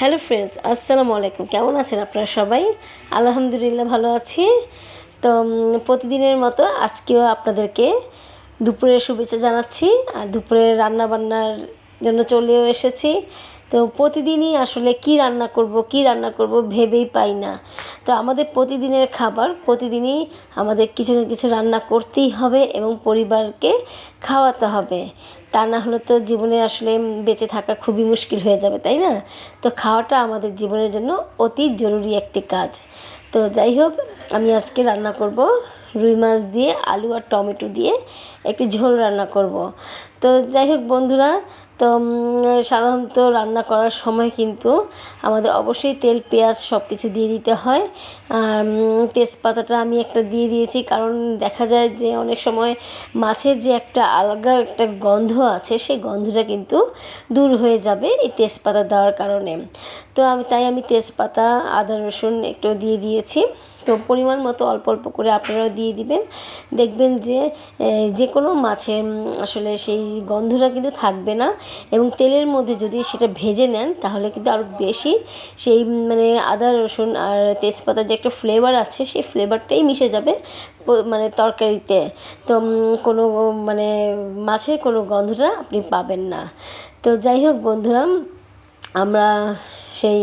Hello friends, আসসালামু আলাইকুম। কেমন আছেন আপনারা সবাই? আলহামদুলিল্লাহ ভালো আছি। তো প্রতিদিনের মতো আজকেও আপনাদেরকে দুপুরের শুভেচ্ছা জানাচ্ছি। আর দুপুরের রান্না বান্নার জন্য চলেও এসেছি। তো প্রতিদিনই আসলে কি রান্না করব, কি রান্না করব ভেবেই পাই না। তো আমাদের প্রতিদিনের খাবার প্রতিদিনই আমাদের কিছু না কিছু রান্না করতেই হবে এবং পরিবারকে খাওয়াতে হবে। তা না হলে তো জীবনে আসলে বেঁচে থাকা খুবই মুশকিল হয়ে যাবে, তাই না? তো খাওয়াটা আমাদের জীবনের জন্য অতি জরুরি একটি কাজ। তো যাই হোক, আমি আজকে রান্না করব রুই মাছ দিয়ে, আলু আর টমেটো দিয়ে একটি ঝোল রান্না করব। তো যাই হোক বন্ধুরা তো সাধারণত রান্না করার সময় কিন্তু আমাদের অবশ্যই তেল, পেঁয়াজ সব কিছু দিয়ে দিতে হয়। আর তেজপাতাটা আমি একটা দিয়ে দিয়েছি, কারণ দেখা যায় যে অনেক সময় মাছের যে একটা আলাদা একটা গন্ধ আছে, সেই গন্ধটা কিন্তু দূর হয়ে যাবে এই তেজপাতা দেওয়ার কারণে। তো আমি, তাই আমি তেজপাতা, আদা, রসুন একটু দিয়ে দিয়েছি। তো পরিমাণ মতো অল্প অল্প করে আপনারাও দিয়ে দিবেন। দেখবেন যে যে কোনো মাছের আসলে সেই গন্ধটা কিন্তু থাকবে না এবং তেলের মধ্যে যদি সেটা ভেজে নেন, তাহলে কিন্তু আরও বেশি সেই মানে আদা, রসুন আর তেজপাতা যে একটা ফ্লেভার আছে, সেই ফ্লেভারটাই মিশে যাবে মানে তরকারিতে। তো কোনো মানে মাছের কোনো গন্ধটা আপনি পাবেন না। তো যাই হোক বন্ধুরা, আমরা সেই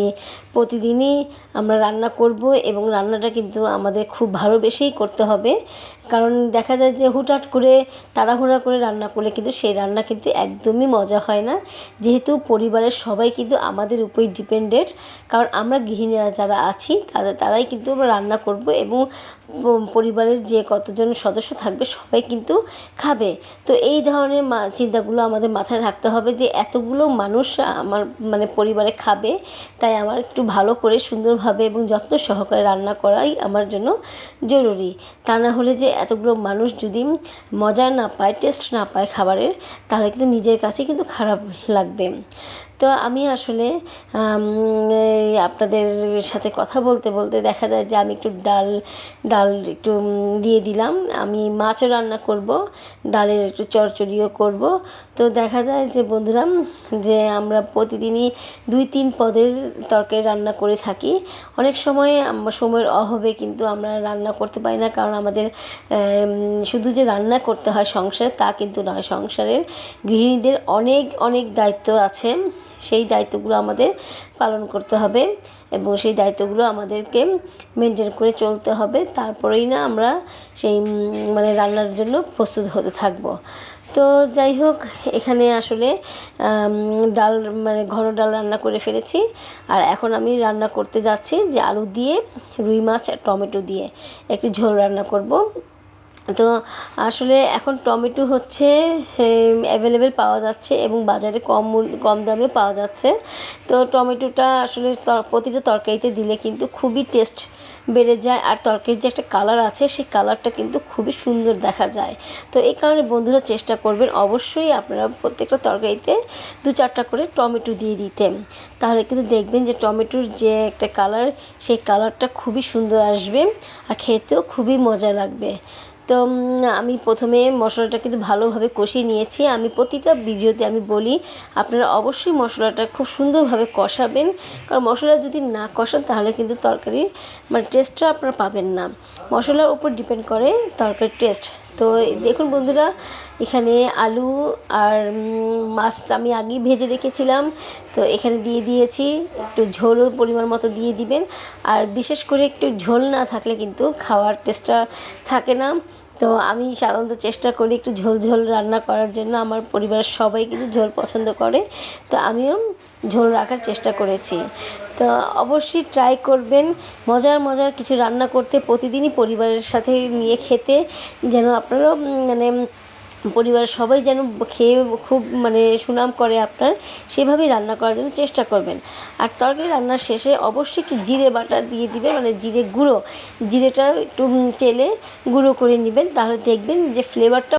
প্রতিদিনই আমরা রান্না করব এবং রান্নাটা কিন্তু আমাদের খুব ভালোবেসেই করতে হবে। কারণ দেখা যায় যে হুটহাট করে তাড়াহুড়া করে রান্না করলে কিন্তু সেই রান্না কিন্তু একদমই মজা হয় না। যেহেতু পরিবারের সবাই কিন্তু আমাদের উপরই ডিপেন্ডেড কারণ আমরা গৃহিণীরা যারা আছি তাদের তারাই কিন্তু আমরা রান্না করব এবং পরিবারের যে কতজন সদস্য থাকবে সবাই কিন্তু খাবে। তো এই ধরনের চিন্তাগুলো আমাদের মাথায় থাকতে হবে যে এতগুলো মানুষ আমার মানে পরিবারে খাবে তাই আমার একটু ভালো করে সুন্দরভাবে এবং যত্ন সহকারে রান্না করাই আমার জন্য জরুরি। তা না হলে যে এতগুলো মানুষ যদি মজা না পায় টেস্ট না পায় খাবারের, তাহলে কিন্তু নিজের কাছে কিন্তু খারাপ লাগবে। তো আমি আসলে আপনাদের সাথে কথা বলতে বলতে দেখা যায় যে আমি একটু ডাল ডাল একটু দিয়ে দিলাম। আমি মাছও রান্না করব, ডালের একটু চচ্চড়িও করব। তো দেখা যায় যে বন্ধুরা যে আমরা প্রতিদিনই দুই, তিন পদের তরকারি রান্না করে থাকি। অনেক সময় সময়ের অভাবে কিন্তু আমরা রান্না করতে পারি না, কারণ আমাদের শুধু যে রান্না করতে হয় সংসারে, তা কিন্তু নয়। সংসারের গৃহিণীদের অনেক অনেক দায়িত্ব আছে। সেই দায়িত্বগুলো আমাদের পালন করতে হবে এবং সেই দায়িত্বগুলো আমাদেরকে মেনটেন করে চলতে হবে। তারপরেই না আমরা সেই মানে রান্নার জন্য প্রস্তুত হতে থাকব। তো যাই হোক, এখানে আসলে ডাল মানে ঘন ডাল রান্না করে ফেলেছি। আর এখন আমি রান্না করতে যাচ্ছি যে আলু দিয়ে রুই মাছ আর টমেটো দিয়ে। একটি ঝোল রান্না করব। তো আসলে এখন টমেটো হচ্ছে অ্যাভেলেবেল পাওয়া যাচ্ছে এবং বাজারে কম মূল্য কম দামে পাওয়া যাচ্ছে। তো টমেটোটা আসলে প্রতিটা তরকারিতে দিলে কিন্তু খুবই টেস্ট বেড়ে যায়। আর তরকারির যে একটা কালার আছে, সেই কালারটা কিন্তু খুবই সুন্দর দেখা যায়। তো এই কারণে বন্ধুরা চেষ্টা করবেন অবশ্যই আপনারা প্রত্যেকটা তরকারিতে দু চারটা করে টমেটো দিয়ে দিতে। তাহলে কিন্তু দেখবেন যে টমেটোর যে একটা কালার সেই কালারটা খুবই সুন্দর আসবে আর খেতেও খুবই মজা লাগবে। তো আমি প্রথমে মশলাটা কিন্তু ভালোভাবে কষিয়ে নিয়েছি। আমি প্রতিটা ভিডিওতে আমি বলি, আপনারা অবশ্যই মশলাটা খুব সুন্দরভাবে কষাবেন। কারণ মশলা যদি না কষান, তাহলে কিন্তু তরকারির মানে টেস্টটা আপনারা পাবেন না। মশলার উপর ডিপেন্ড করে তরকারির টেস্ট তো দেখুন বন্ধুরা, এখানে আলু আর মাছটা আমি আগেই ভেজে রেখেছিলাম। তো এখানে দিয়ে দিয়েছি, একটু ঝোলও পরিমাণ মতো দিয়ে দিবেন। আর বিশেষ করে একটু ঝোল না থাকলে কিন্তু খাওয়ার টেস্টটা থাকে না। তো আমি সাধারণত চেষ্টা করি একটু ঝোল ঝোল রান্না করার জন্য। আমার পরিবারের সবাই কিন্তু ঝোল পছন্দ করে। তো আমিও ঝোল রাখার চেষ্টা করেছি। তো অবশ্যই ট্রাই করবেন। মজার মজার কিছু রান্না করতে প্রতিদিনই পরিবারের সাথে নিয়ে খেতে। যেন আপনারাও মানে পরিবারের সবাই যেন খেয়ে খুব মানে সুনাম করে আপনার, সেভাবেই রান্না করার জন্য চেষ্টা করবেন। আর তরকারি রান্নার শেষে অবশ্যই একটু জিরে বাটা দিয়ে দিবেন মানে জিরে গুঁড়ো, জিরেটা একটু তেলে গুঁড়ো করে নেবেন, তাহলে দেখবেন যে ফ্লেভারটা